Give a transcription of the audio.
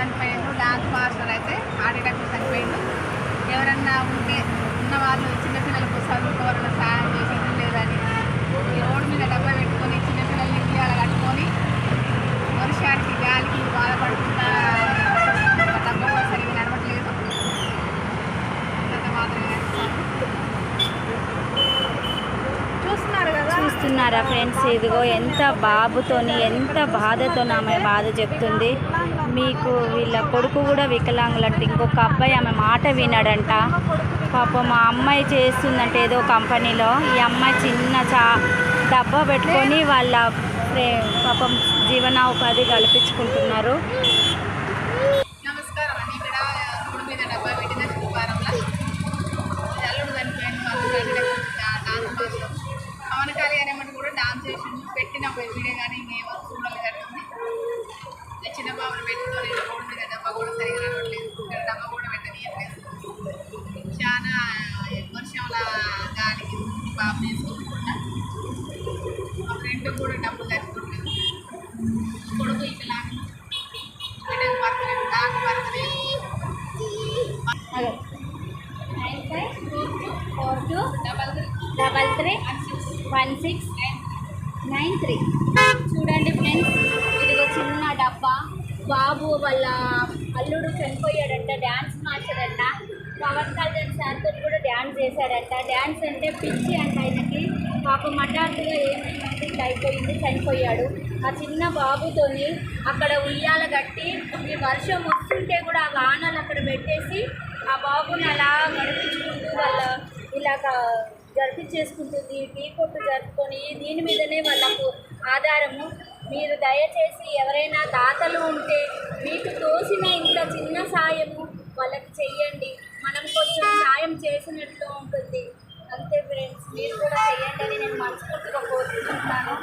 చనిపోయిండు dance master అయితే heart attack చనిపోయిండు ఎవరన్నా ఉంటే ఉన్న వాళ్ళు చిన్నపిల్లలకు చదువుకోవాలన్న సాయం చేసేది లేదని ఈ రోడ్డు మీద డబ్బా పెట్టుకొని చిన్నపిల్లల్ని ఇయ్యాల కట్టుకొని వర్షానికి గాలికి బాధపడుతున్న డబ్బా కూడా సరిగ్గా నడవట్లేదు అంత మాత్రమే చూస్తున్నారా ఫ్రెండ్స్? ఇదిగో ఎంత బాబుతోని ఎంత బాధతో ఆమె బాధ చెప్తుంది. మీకు వీళ్ళ కొడుకు కూడా వికలాంగులంట. ఇంకొక అబ్బాయి ఆమె మాట వినాడంట. పాపం మా అమ్మాయి చేస్తుందంటే ఏదో కంపెనీలో. ఈ అమ్మాయి చిన్న చా డబ్బా పెట్టుకొని వాళ్ళ పాపం జీవనోపాధి కల్పించుకుంటున్నారు. వీడియో కానీ మేము అట్టుంది ఇలా చిన్న బాబుని పెట్టుకొని రోడ్డు మీద డబ్బా కూడా సరిగా నడవట్లేదు ఇక్కడ డబ్బా కూడా పెట్టనీయట్లేదు. చాలా వర్షంల గాలికి బాబు వేసుకుంటున్నా మా ఫ్రెండ్ కూడా డబ్బులు తెచ్చుకోవట్లేదు కొడుకు ఇక లాగా బిడ్డకు పరకలేదు నాకు పరకలేదు nine five four two double double three one six nine three చూడండి ఫ్రెండ్స్ ఇదిగో చిన్న డబ్బా. బాబు వాళ్ళ అల్లుడు చనిపోయాడంట డ్యాన్స్ మార్చాడంట. పవన్ కళ్యాణ్ సార్తో కూడా డ్యాన్స్ చేశాడంట. డ్యాన్స్ అంటే పిచ్చి అంట ఆయనకి. పాప హఠాత్తుగా ఏమైందంటే అయిపోయింది చనిపోయాడు. ఆ చిన్న బాబుతోని అక్కడ ఉయ్యాల కట్టి ఈ వర్షం వస్తుంటే కూడా ఆ వానలు అక్కడ పెట్టేసి ఆ బాబుని అలా నడిపించుకుంటూ వాళ్ళ ఇలాగ జరిపించేసుకుంటుంది టీ కొట్టు జరుపుకొని దీని మీదనే వాళ్ళకు ఆధారము. మీరు దయచేసి ఎవరైనా దాతలు ఉంటే మీకు తోసిన ఇంత చిన్న సాయము వాళ్ళకి చెయ్యండి. మనం కొంచెం సాయం చేసినట్లు ఉంటుంది. అంతే ఫ్రెండ్స్ మీరు కూడా చెయ్యండి అని నేను మనస్ఫూర్తిగా కోరుకుంటున్నాను.